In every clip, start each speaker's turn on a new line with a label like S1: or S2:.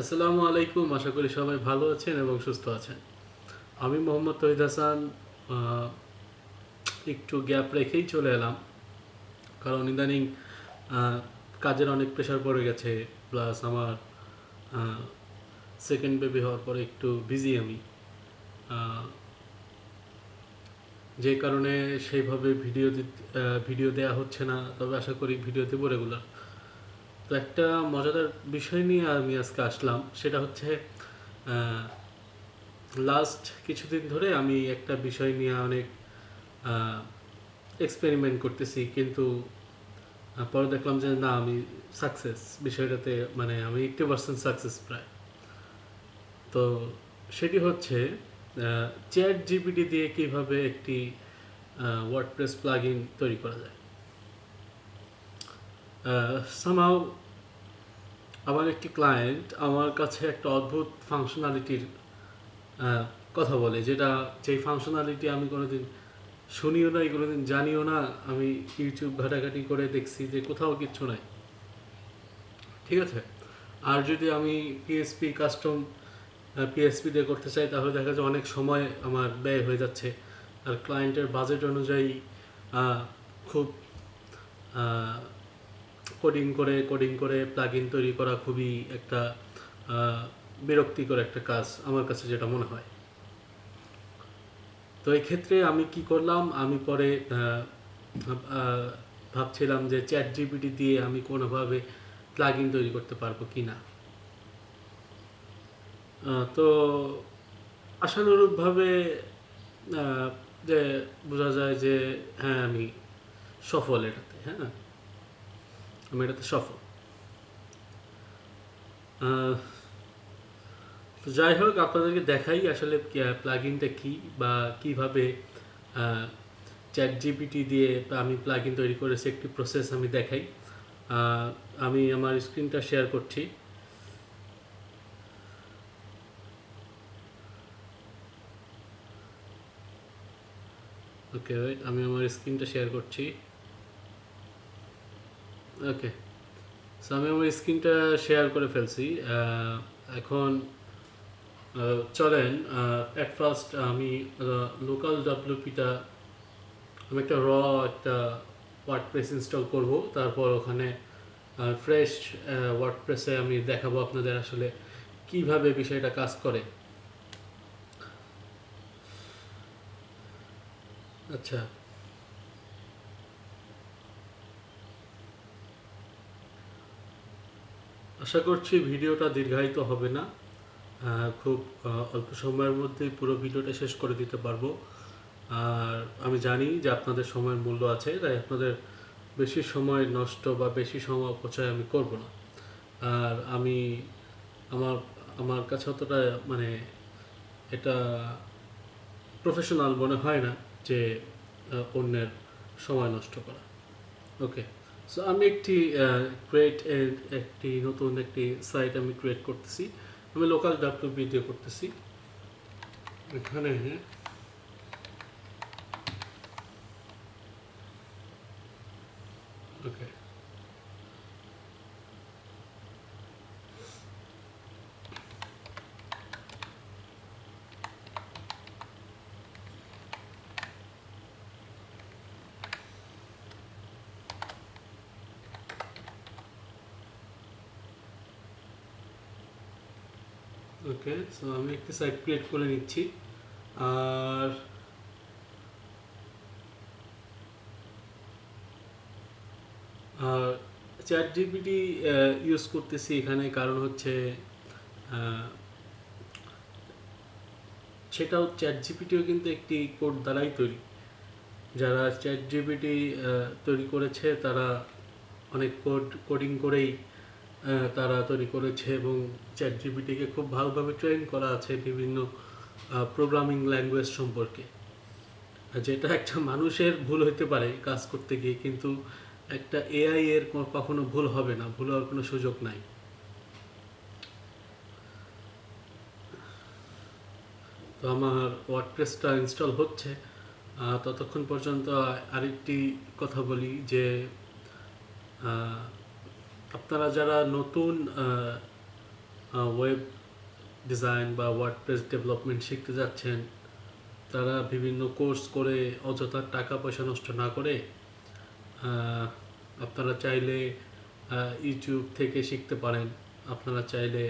S1: আসসালামু আলাইকুম, আশা করি সবাই ভালো আছেন এবং সুস্থ আছেন। আমি মোহাম্মদ তহিদ হাসান একটু গ্যাপ রেখেই চলে এলাম, কারণ ইদানিং কাজের অনেক প্রেশার পড়ে গেছে প্লাস আমার সেকেন্ড বেবি হওয়ার পরে একটু বিজি আমি। যে কারণে সেইভাবে ভিডিও ভিডিও দেওয়া হচ্ছে না, তবে আশা করি ভিডিও দেবো রেগুলার তো একটা মজাদার বিষয় নিয়ে আমি আজকে আসলাম, সেটা হচ্ছে লাস্ট কিছুদিন ধরে আমি একটা বিষয় নিয়ে অনেক এক্সপেরিমেন্ট করতেছি, কিন্তু পরে দেখলাম যে না, আমি সাকসেস বিষয়টাতে মানে আমি এইটটি পার্সেন্ট সাকসেস প্রায়। তো সেটি হচ্ছে চ্যাট জিপিটি দিয়ে কীভাবে একটি ওয়ার্ডপ্রেস প্লাগ তৈরি করা যায়। সামহাও আমার একটি ক্লায়েন্ট আমার কাছে একটা অদ্ভুত ফাংশনালিটির কথা বলে, যেটা যেই ফাংশনালিটি আমি কোনোদিন শুনিও না কোনোদিন জানিও না, আমি ইউটিউব ঘাটাঘাটি করে দেখছি যে কোথাও কিচ্ছু নাই। ঠিক আছে? আর যদি আমি পিএসপি কাস্টম পিএসপি দিয়ে করতে চাই, তাহলে দেখা যায় অনেক সময় আমার ব্যয় হয়ে যাচ্ছে। আর ক্লায়েন্টের বাজেট অনুযায়ী খুব কোডিং করে কোডিং করে প্লাগইন তৈরি করা খুবই একটা বিরক্তিকর একটা কাজ আমার কাছে যেটা মনে হয়। তো এই ক্ষেত্রে আমি কি করলাম? আমি পরে ভাবছিলাম যে চ্যাট জিপিটি দিয়ে আমি কোনোভাবে প্লাগইন তৈরি করতে পারব কি না। তো আশানুরূপভাবে যে বোঝা যায় যে হ্যাঁ আমি সফল এটাতে হ্যাঁ। আমি এটাতে সফল তো যাই হোক, আপনাদেরকে দেখাই আসলে প্লাগইনটা কি বা কীভাবে চ্যাট জিপিটি দিয়ে আমি প্লাগইন তৈরি করেছি একটি প্রসেস আমি দেখাই। আমি আমার স্ক্রিনটা শেয়ার করছি। ওকে আমি আমার স্ক্রিনটা শেয়ার করছি। ওকে সো আমি আমার স্ক্রিনটা শেয়ার করে ফেলছি। এখন চলেন অ্যাট ফার্স্ট আমি লোকাল ডাব্লিউপিটা আমি একটা র একটা ওয়ার্ডপ্রেস ইনস্টল করব। তারপর ওখানে ফ্রেশ ওয়ার্ডপ্রেসে আমি দেখাবো আপনাদের আসলে কীভাবে বিষয়টা কাজ করে। আচ্ছা। আশা করছি ভিডিওটা দীর্ঘায়িত হবে না। খুব অল্প সময়ের মধ্যেই পুরো ভিডিওটা শেষ করে দিতে পারব। আর আমি জানি যে আপনাদের সময়ের মূল্য আছে, তাই আপনাদের বেশি সময় নষ্ট বা বেশি সময় অপচয় আমি করব না। আর আমি, আমার আমার কাছে অতটা মানে এটা প্রফেশনাল মনে হয় না যে অন্যের সময় নষ্ট করা। ওকে সো আমি একটি ক্রিয়েট একটি নতুন একটি সাইট আমি ক্রিয়েট করতেছি। আমি লোকাল ডাব্লিউপি দিয়ে করতেছি। এখানে ওকে ওকে সো আমি একটি সাইট ক্রিয়েট করে নিচ্ছি। আর আর চ্যাট জিপিটি ইউজ করতেছি এখানে কারণ হচ্ছে আহ, সেটাও চ্যাট জিপিটিও কিন্তু একটি কোড দ্বারাই তৈরি। যারা চ্যাট জিপিটি তৈরি করেছে তারা অনেক কোড কোডিং করেই তারা তৈরি করেছে এবং চ্যাট জিপিটিকে খুব ভালোভাবে ট্রেন করা আছে বিভিন্ন প্রোগ্রামিং ল্যাঙ্গুয়েজ সম্পর্কে। যেটা একটা মানুষের ভুল হতে পারে কাজ করতে গিয়ে, কিন্তু একটা এআই এর কখনো ভুল হবে না, ভুল হওয়ার কোনো সুযোগ নাই। তো আমার ওয়ার্ডপ্রেসটা ইনস্টল হচ্ছে। ততক্ষণ পর্যন্ত আরেকটি কথা বলি যে আপনারা যারা নতুন ওয়েব ডিজাইন বা ওয়ার্ডপ্রেস ডেভেলপমেন্ট শিখতে যাচ্ছেন, তারা বিভিন্ন কোর্স করে অযথা টাকা পয়সা নষ্ট না করে আপনারা চাইলে ইউটিউব থেকে শিখতে পারেন। আপনারা চাইলে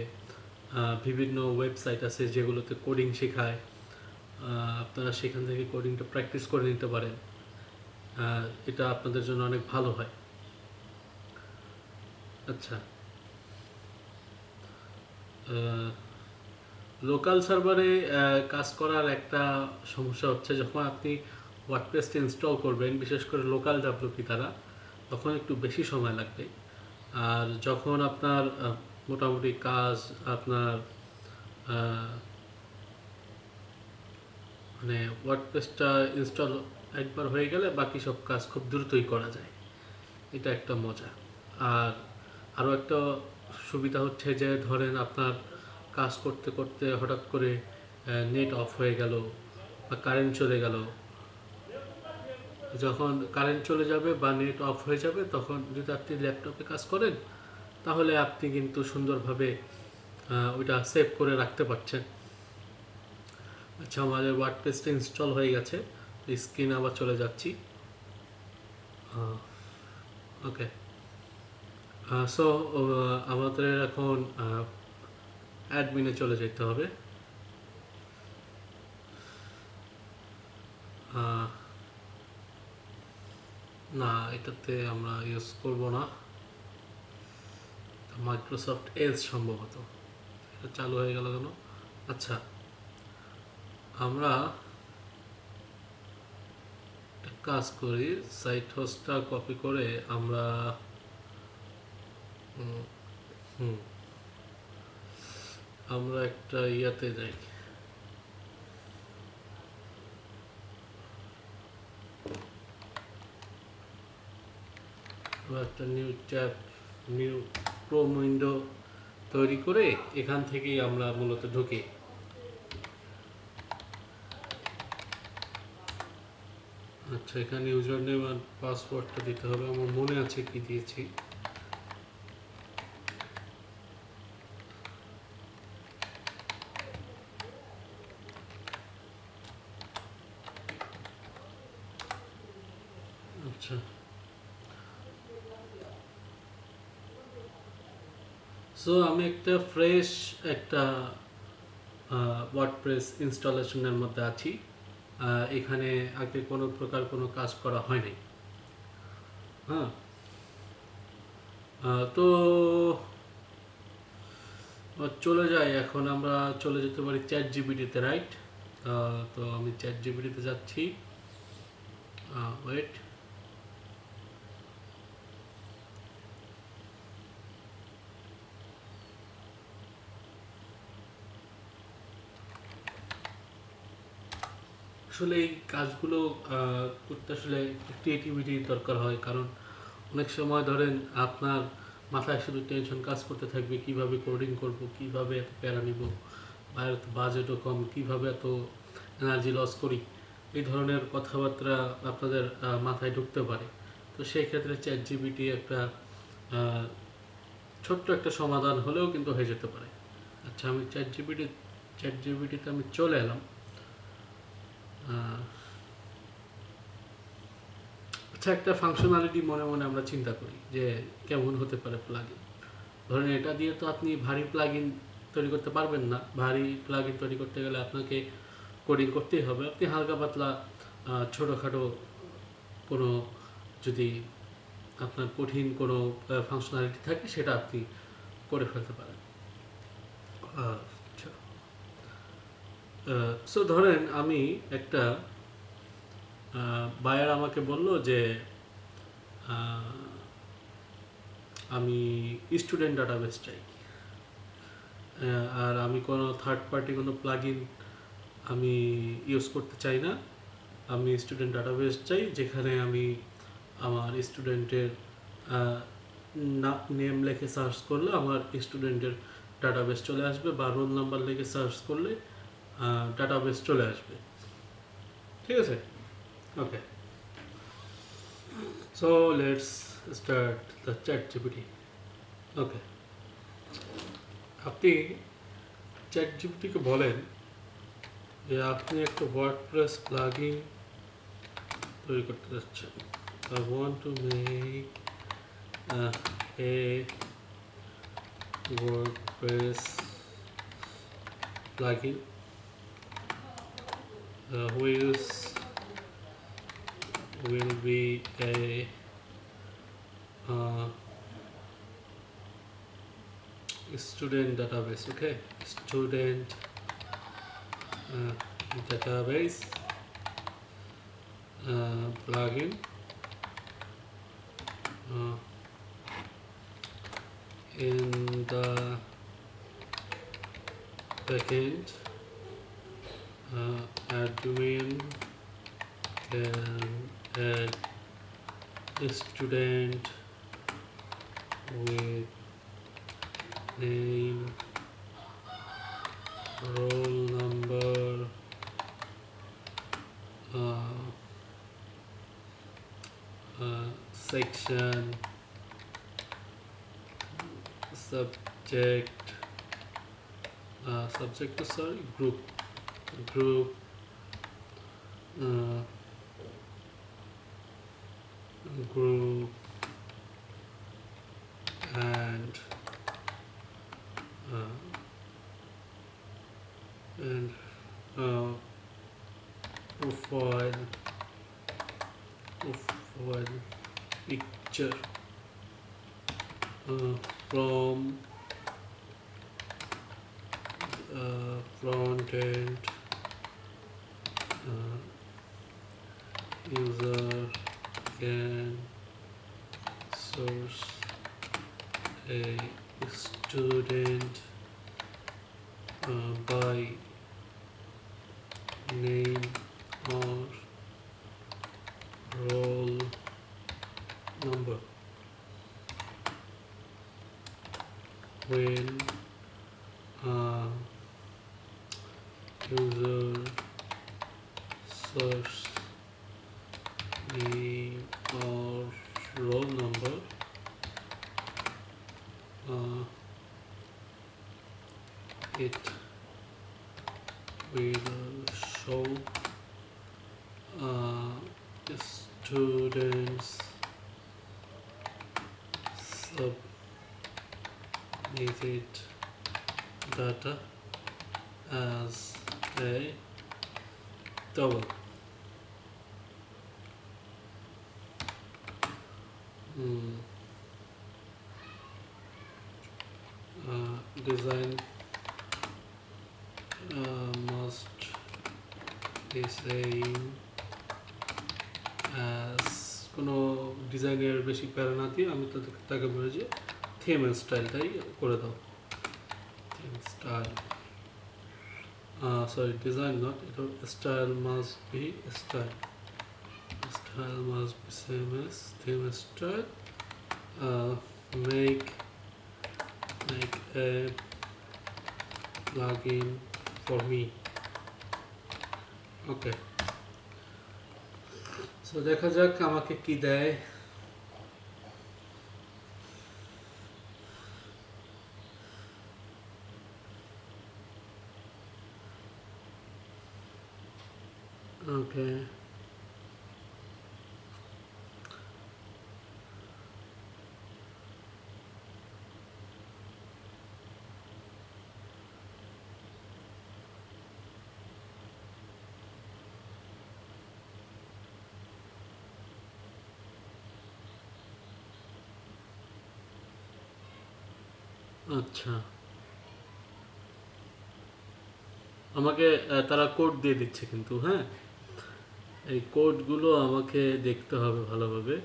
S1: বিভিন্ন ওয়েবসাইট আছে যেগুলোতে কোডিং শেখায় আপনারা সেখান থেকে কোডিংটা প্র্যাকটিস করে নিতে পারেন। এটা আপনাদের জন্য অনেক ভালো হয়। আচ্ছা। লোকাল সার্ভারে কাজ করার একটা সমস্যা হচ্ছে, যখন আপনি ওয়ার্ডপ্রেসটা ইনস্টল করবেন, বিশেষ করে লোকাল ডাব্লিউপি তারা তখন একটু বেশি সময় লাগবে। আর যখন আপনার মোটামুটি কাজ আপনার মানে ওয়ার্ডপ্রেসটা ইনস্টল একবার হয়ে গেলে বাকি সব কাজ খুব দ্রুতই করা যায়। এটা একটা মজা। আর আরও একটা সুবিধা হচ্ছে যে ধরেন আপনার কাজ করতে করতে হঠাৎ করে নেট অফ হয়ে গেল বা কারেন্ট চলে গেল। যখন কারেন্ট চলে যাবে বা নেট অফ হয়ে যাবে, তখন যদি আপনি ল্যাপটপে কাজ করেন, তাহলে আপনি কিন্তু সুন্দরভাবে ওইটা সেভ করে রাখতে পারছেন। আচ্ছা আমাদের ওয়ার্ড ওয়ার্ডপ্রেসটা ইনস্টল হয়ে গেছে স্ক্রিন আবার চলে যাচ্ছি। ওকে সো আমাদের এখন অ্যাডমিনে চলে যেতে হবে। না, এটাতে আমরা ইউজ করব না। মাইক্রোসফট এজ সম্ভবত। এটা চালু হয়ে গেল কেন? আচ্ছা আমরা কাজ করি। সাইট হোস্টটা কপি করে আমরা আমরা একটা ইয়াতে যাই। একটা new tab, new Chrome window তৈরি করে এখান থেকেই আমরা মূলত ঢুকি। আচ্ছা এখানে ইউজার নেম আর পাসওয়ার্ডটা দিতে হবে। আমার মনে আছে কি দিয়েছি আচ্ছা সো আমি একটা ফ্রেশ একটা ওয়ার্ডপ্রেস ইনস্টলেশনের মধ্যে আছি। এখানে আগে কোনো প্রকার কোনো কাজ করা হ্যাঁ আহ, তো চলে যাই এখন আমরা চলে যেতে পারি চ্যাট জিবিটিতে রাইট তো আমি চ্যাট জিবিটিতে যাচ্ছি ওয়েট আসলে এই কাজগুলো করতে আসলে ক্রিয়েটিভিটি দরকার হয়। কারণ অনেক সময় ধরেন আপনার মাথায় শুধু টেনশন কাজ করতে থাকবে, কীভাবে কোডিং করব, কীভাবে এত প্যারা নিব, বা এত বাজেটও কম, কীভাবে এত এনার্জি লস করি, এই ধরনের কথাবার্তা আপনাদের মাথায় ঢুকতে পারে। তো সেই ক্ষেত্রে চ্যাট জিবিটি একটা ছোট্ট একটা সমাধান হলেও কিন্তু হয়ে যেতে পারে। আচ্ছা আমি চ্যাট জিবিটি চ্যাট জিবিটিতে আমি চলে এলাম। আচ্ছা একটা ফাংশনালিটি মনে মনে আমরা চিন্তা করি যে কেমন হতে পারে প্লাগইন ধরেন এটা দিয়ে তো আপনি ভারী প্লাগইন তৈরি করতে পারবেন না। ভারী প্লাগইন তৈরি করতে গেলে আপনাকে কোডিং করতেই হবে। আপনি হালকা পাতলা ছোটোখাটো কোনো যদি আপনার কঠিন কোনো ফাংশনালিটি থাকে, সেটা আপনি করে ফেলতে পারেন। সো ধরেন আমি একটা বায়ার আমাকে বলল যে আমি স্টুডেন্ট ডাটাবেস চাই। আর আমি কোনো থার্ড পার্টি কোনো প্লাগইন আমি ইউজ করতে চাই না। আমি স্টুডেন্ট ডাটাবেস চাই যেখানে আমি আমার স্টুডেন্টের নেম লিখে সার্চ করলে আমার স্টুডেন্টের ডাটাবেস চলে আসবে বা রোল নাম্বার লিখে সার্চ করলে ডাটাবেস চলে আসবে। ঠিক আছে? Okay so let's start the chat GPT okay আপনি চ্যাট জিপিটিকে বলেন যে আপনি একটা ওয়ার্ডপ্রেস প্লাগইন তৈরি করতে যাচ্ছেন। I want to make uh, a WordPress plugin uh, whose will be a uh, student database okay? Student uh, database uh, plugin uh, in the backend. uh, admin can add student with name roll number uh, uh, section subject uh, subject sorry group group uh, group and uh, and uh, profile profile picture uh, from uh, front end uh, user can source a student uh, by name or roll number. When design uh, must be same as কোনো ডিজাইনের বেশি প্যারা না দিয়ে আমি তাদের তাকে বলে যে থিম স্টাইলটাই করে দাও। Theme style sorry design not এটা style must be style style must be same as theme style make make a plugin for me okay so দেখা যাক আমাকে কি দেয় ওকে আচ্ছা। আমাকে তারা কোড দিয়ে দিচ্ছে কিন্তু হ্যাঁ? এই কোডগুলো আমাকে দেখতে হবে ভালোভাবে।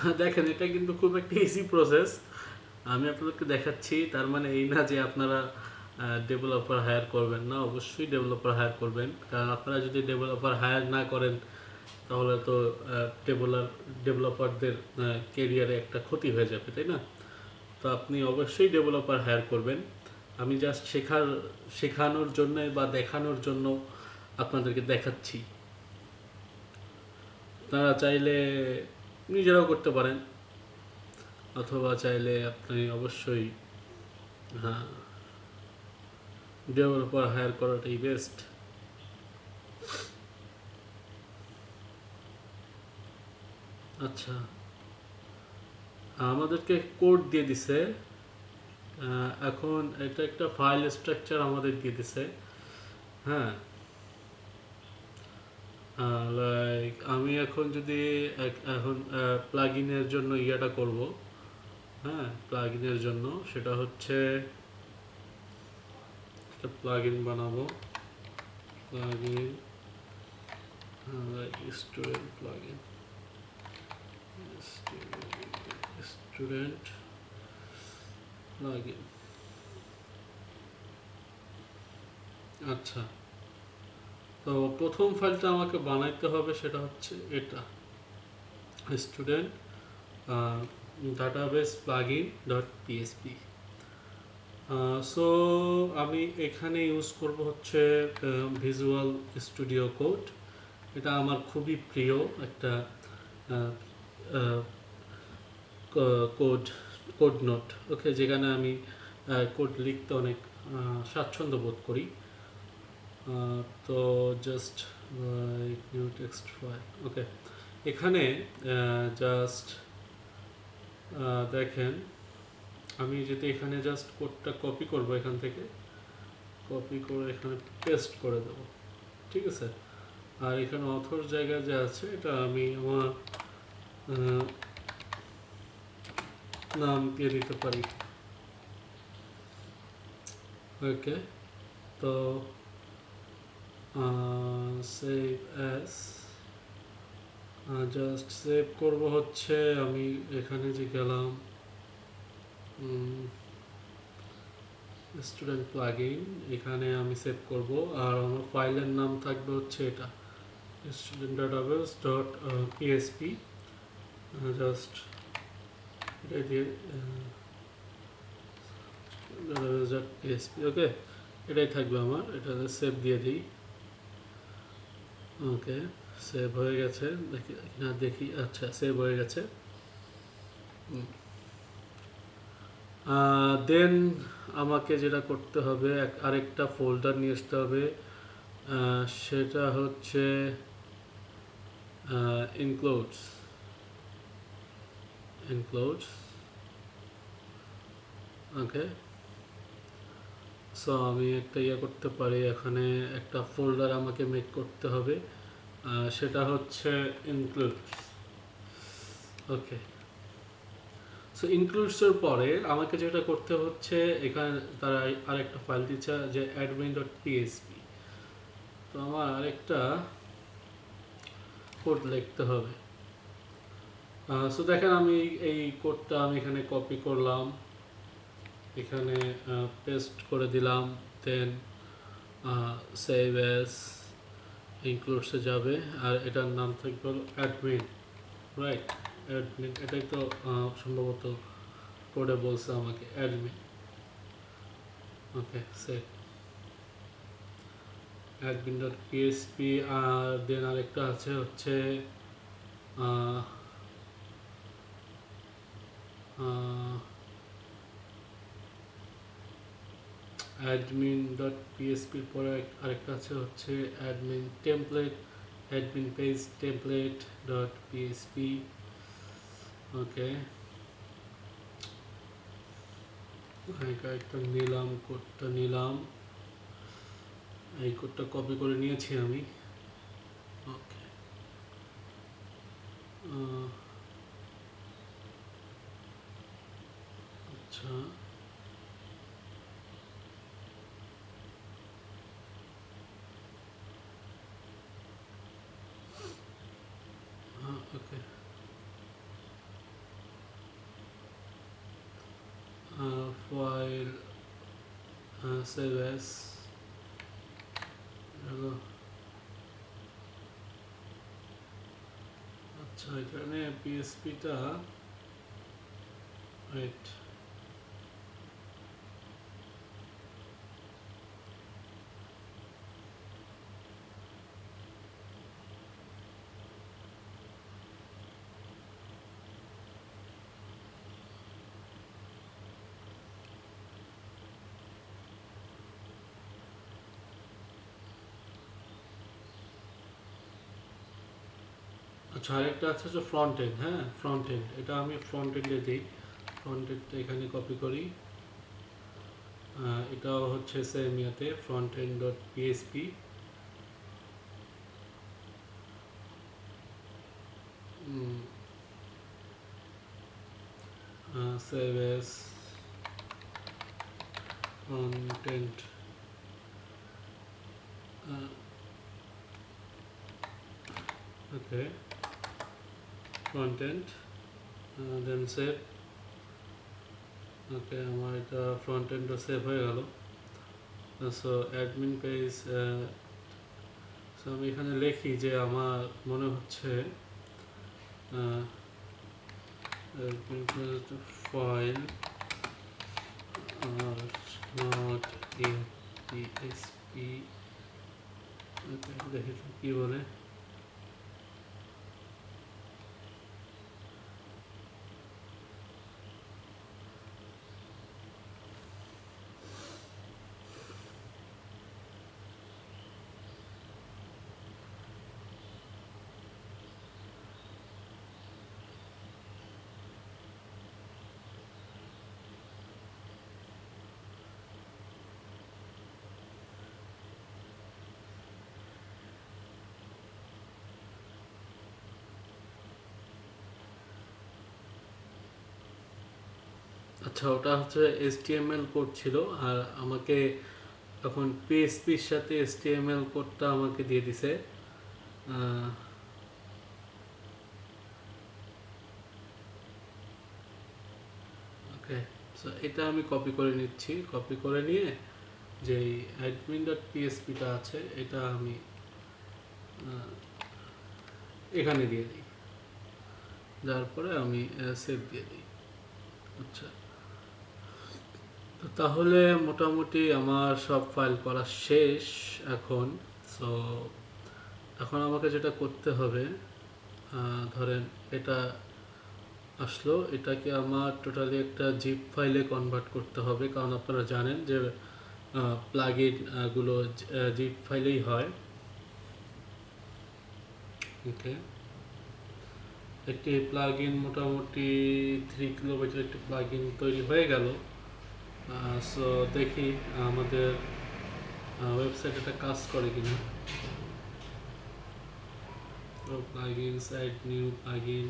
S1: দেখেন, এটা কিন্তু খুব একটা ইজি প্রসেস আমি আপনাদেরকে দেখাচ্ছি, তার মানে এই না যে আপনারা ডেভেলপার হায়ার করবেন না, অবশ্যই ডেভেলপার হায়ার করবেন। কারণ আপনারা যদি ডেভেলপার হায়ার না করেন, তাহলে তো ডেভেলপ ডেভেলপারদের কেরিয়ারে একটা ক্ষতি হয়ে যাবে, তাই না? তো আপনি অবশ্যই ডেভেলপার হায়ার করবেন। আমি জাস্ট শেখার, শেখানোর জন্য বা দেখানোর জন্য আপনাদেরকে দেখাচ্ছি। তারা চাইলে নিজেরাও করতে পারেন। অথবা চাইলে আপনি অবশ্যই হ্যাঁ ডেভেলপার হায়ার করাটাই বেস্ট। আচ্ছা আমাদেরকে কোড দিয়ে দিছে এখন এটা একটা ফাইল স্ট্রাকচার আমাদের দিয়ে দিছে হ্যাঁ। লাইক আমি এখন যদি এখন প্লাগ ইনের জন্য ইয়েটা করব হ্যাঁ প্লাগ ইনের জন্য, সেটা হচ্ছে একটা প্লাগ ইন বানাবো। Plug in student plug student plug in আচ্ছা। তো প্রথম ফাইলটা আমাকে বানাইতে হবে সেটা হচ্ছে এটা। Student database plugin dot PSP so আমি এখানে ইউজ করব হচ্ছে ভিজুয়াল স্টুডিও কোড এটা আমার খুবই প্রিয় একটা কোড কোড নোট ওকে যেখানে আমি কোড লিখতে অনেক স্বাচ্ছন্দ্য বোধ করি। তো just new text file okay এখানে জাস্ট দেখেন, আমি যদি এখানে জাস্ট কোডটা কপি করব এখান থেকে কপি করে এখানে পেস্ট করে দেব। ঠিক আছে? আর এখানে অথর জায়গা যে আছে, এটা আমি আমার নাম দিয়ে দিতে পারি। ওকে তো সেভ অ্যাস জাস্ট সেভ করব হচ্ছে, আমি এখানে যে গেলাম স্টুডেন্ট প্লাগইন এখানে আমি সেভ করব, আর আমার ফাইলের নাম থাকবে হচ্ছে এটা student database dot PSP just এটা দিয়ে ডাটাবেস ডট পিএসপি ওকে এটাই থাকবে আমার, এটা সেভ দিয়ে দিই। ওকে সেভ হয়ে গেছে। দেখি, না, দেখি আচ্ছা সেভ হয়ে গেছে। দেন আমাকে যেটা করতে হবে আরেকটা ফোল্ডার নিয়ে আসতে হবে। সেটা হচ্ছে ইনক্লুডস ইনক্লুডস ওকে। সো আমি একটা ইয়ে করতে পারি, এখানে একটা ফোল্ডার আমাকে মেক করতে হবে সেটা হচ্ছে ইনক্লুডস ওকে সো ইনক্লুডসের পরে আমাকে যেটা করতে হচ্ছে, এখানে তারা আরেকটা ফাইল দিচ্ছে, যে অ্যাডমিন ডট পিএসপি তো আমার আরেকটা কোড লিখতে হবে। সো দেখেন আমি এই কোডটা আমি এখানে কপি করলাম। এখানে পেস্ট করে দিলাম দেন সেভ অ্যাস ইনক্লুডসে যাবে, আর এটার নাম থাকবে হলো অ্যাডমিন রাইট অ্যাডমিন এটাই তো সম্ভবত কোডে বলছে আমাকে admin okay save admin dot PSP আর দেন আরেকটা আছে হচ্ছে অ্যাডমিন ডট পিএসপির পরে আরেকটা আছে হচ্ছে admin template admin page template dot PSP okay একটা নিলাম, কোডটা নিলাম। এই কোডটা কপি করে নিয়েছি আমি। ওকে। আচ্ছা। File uh, save as আচ্ছা এখানে পিএসপিটা রাইট আচ্ছা আরেকটা আছে যে ফ্রন্ট এন্ড হ্যাঁ? ফ্রন্ট এন্ড এটা আমি ফ্রন্ট এন্ডে দিই। ফ্রন্ট এন্ডটা এখানে কপি করি। এটাও হচ্ছে সেম ইয়াতে front end dot PSP S content okay content uh, then save. Okay আমার এটা ফ্রন্ট এন্ডও সেভ হয়ে গেল। সো অ্যাডমিন পেজ সো আমি এখানে লিখি যে আমার মনে হচ্ছে ফাইল নট ইন পিএসপি দেখি কী বলে। আচ্ছা ওটা হচ্ছে এসটিএমএল কোড ছিল, আর আমাকে তখন পিএসপির সাথে এসটিএমএল কোডটা আমাকে দিয়ে দিছে। ওকে এটা আমি কপি করে নিচ্ছি। কপি করে নিয়ে যে অ্যাডমিন ডট পিএসপিটা আছে, এটা আমি এখানে দিয়ে দিই। যার পরে আমি সেভ দিয়ে দিই। আচ্ছা। তো তাহলে মোটামুটি আমার সব ফাইল করা শেষ এখন। সো এখন আমাকে যেটা করতে হবে ধরেন এটা আসলো, এটাকে আমার টোটালি একটা জিপ ফাইলে কনভার্ট করতে হবে। কারণ আপনারা জানেন যে প্লাগগুলো জিপ ফাইলেই হয়। ওকে একটি প্লাগ মোটামুটি থ্রি কিলোমিটার একটি প্লাগ তৈরি হয়ে গেল। সো দেখি, আমাদের ওয়েবসাইট এটা কাজ করে কিনা। তো plugin site new plugin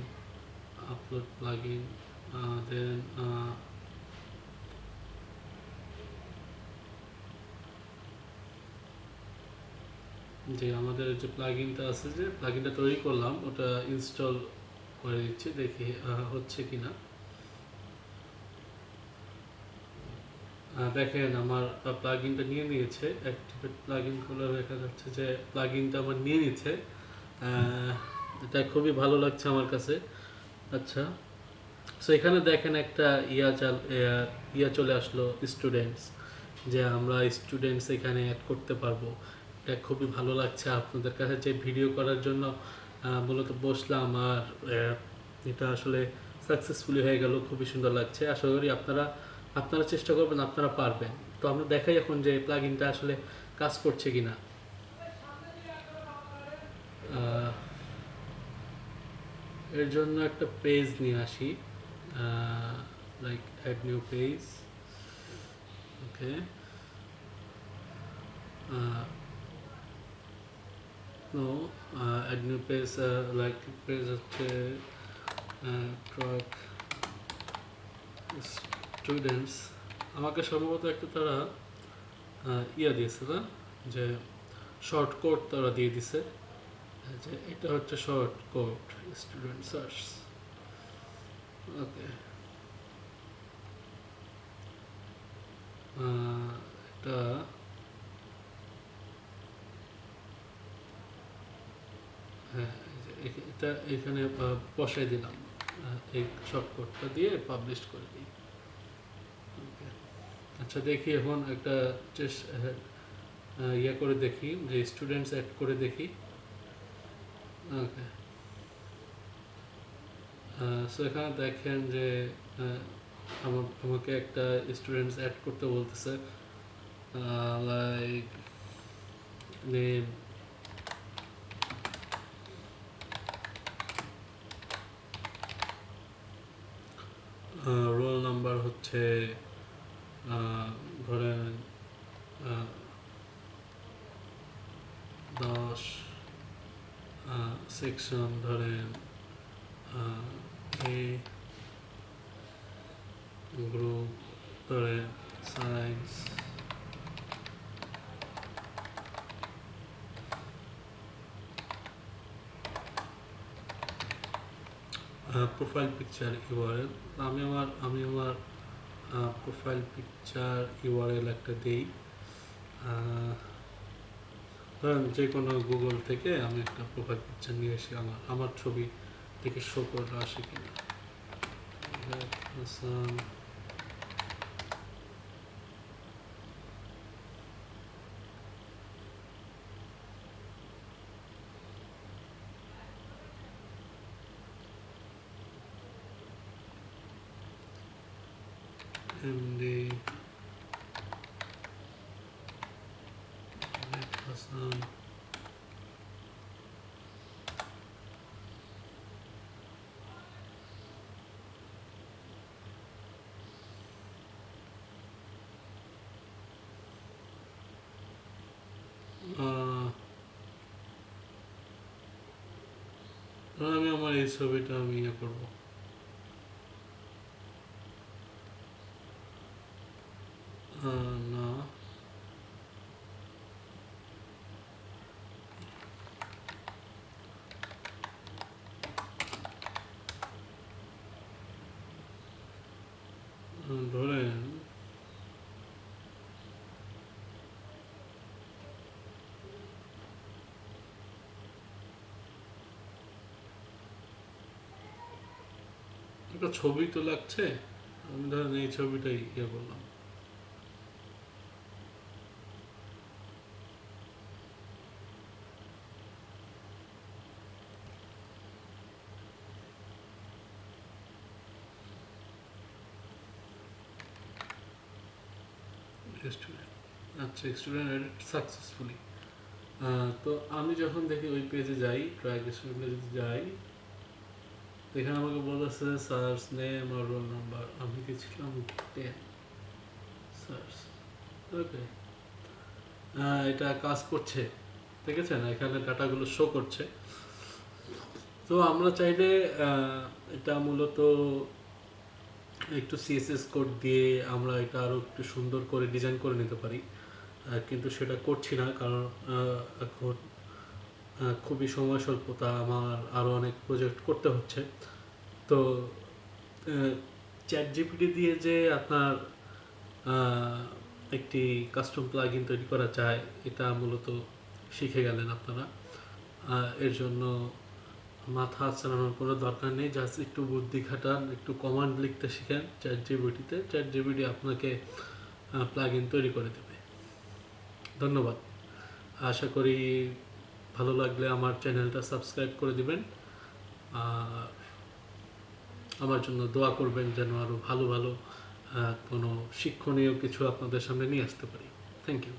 S1: upload plugin then যে আমাদের যে প্লাগইনটা আছে যে প্লাগইনটা তৈরি করলাম, ওটা ইনস্টল করে দিচ্ছি, দেখি হচ্ছে কিনা। দেখেন, আমার প্লাগইনটা নিয়ে নিয়েছে। অ্যাক্টিভেট প্লাগইন খুলে দেখা যাচ্ছে যে প্লাগইনটা আমার নিয়ে নিচ্ছে এটা খুবই ভালো লাগছে আমার কাছে। আচ্ছা সো এখানে দেখেন একটা ইয়া চাল, ইয়া- চলে আসলো স্টুডেন্টস যে আমরা স্টুডেন্টস এখানে অ্যাড করতে পারব। এটা খুবই ভালো লাগছে আপনাদের কাছে। যে ভিডিও করার জন্য মূলত বসলাম আর এটা আসলে সাকসেসফুলি হয়ে গেল। খুবই সুন্দর লাগছে। আশা করি আপনারা আপনারা চেষ্টা করবেন, আপনারা পারবেন। তো আমরা দেখাই এখন যে প্লাগ ইনটা আসলে কাজ করছে কিনা। এর জন্য একটা পেজ নিয়ে আসি। Like add new page okay. No add new page like page হচ্ছে স্টুডেন্টস আমাকে সম্ভবত একটা তারা ইয়া দিয়েছে না? যে শর্ট কোড তারা দিয়ে দিছে, যে এটা হচ্ছে short code student search okay এটা হ্যাঁ এটা এখানে বসাই দিলাম এই শর্টকটটা দিয়ে পাবলিশ করে দিই. আচ্ছা দেখি এখন একটা ইয়ে করে দেখি, যে স্টুডেন্টস অ্যাড করে দেখি। ওকে সো এখানে দেখেন যে আমাকে একটা স্টুডেন্টস অ্যাড করতে বলতেছে। লাইক নেম রোল নাম্বার হচ্ছে ধরেন দশ সেকশন ধরেন এ গ্রুপ ধরেন সায়েন্স প্রোফাইল পিকচার ইউআরএল আমি আমার আমি আমার প্রোফাইল পিকচার ইউআরএল একটা দেই। ধরেন যে কোনো গুগল থেকে আমি একটা প্রোফাইল পিকচার নিয়ে এসে আমার আমার ছবি থেকে শো করে আসে কিনা? হাসান। এমডি হাসান আহ, ধরুন আমি আমার এই ছবিটা আমি ইয়ে করব আহ, না আহ, ধরেন একটা ছবি তো লাগছে। আমি ধরেন এই ছবিটাই ইয়ে করলাম। আচ্ছা স্টুডেন্ট এডিট সাকসেসফুলি তো আমি যখন দেখি ওই পেজে যাই ট্রাক স্টুডেন্টে যদি যাই এখানে আমাকে বলেছে সার্চ নেম আর রোল নাম্বার আমি গেছিলাম টেন সার্চ ওকে এটা কাজ করছে। দেখেছেন? এখানে ডাটাগুলো শো করছে। তো আমরা চাইলে এটা মূলত একটু সিএসএস কোড দিয়ে আমরা এটা আরও একটু সুন্দর করে ডিজাইন করে নিতে পারি। কিন্তু সেটা করছি না কারণ এখন খুবই সময় স্বল্পতা আমার আরও অনেক প্রজেক্ট করতে হচ্ছে। তো চ্যাট জিপিটি দিয়ে যে আপনার একটি কাস্টম প্লাগইন তৈরি করা যায়, এটা মূলত শিখে গেলেন আপনারা। এর জন্য মাথা চালানোর কোনো দরকার নেই জাস্ট একটু বুদ্ধি খাটান, একটু কমান্ড লিখতে শিখেন চ্যাট জিবিটিতে চ্যাট জিবিটি আপনাকে প্লাগ ইন তৈরি করে দেবে। ধন্যবাদ। আশা করি ভালো লাগলে আমার চ্যানেলটা সাবস্ক্রাইব করে দিবেন। আমার জন্য দোয়া করবেন যেন আরও ভালো ভালো কোনো শিক্ষণীয় কিছু আপনাদের সামনে নিয়ে আসতে পারি। Thank you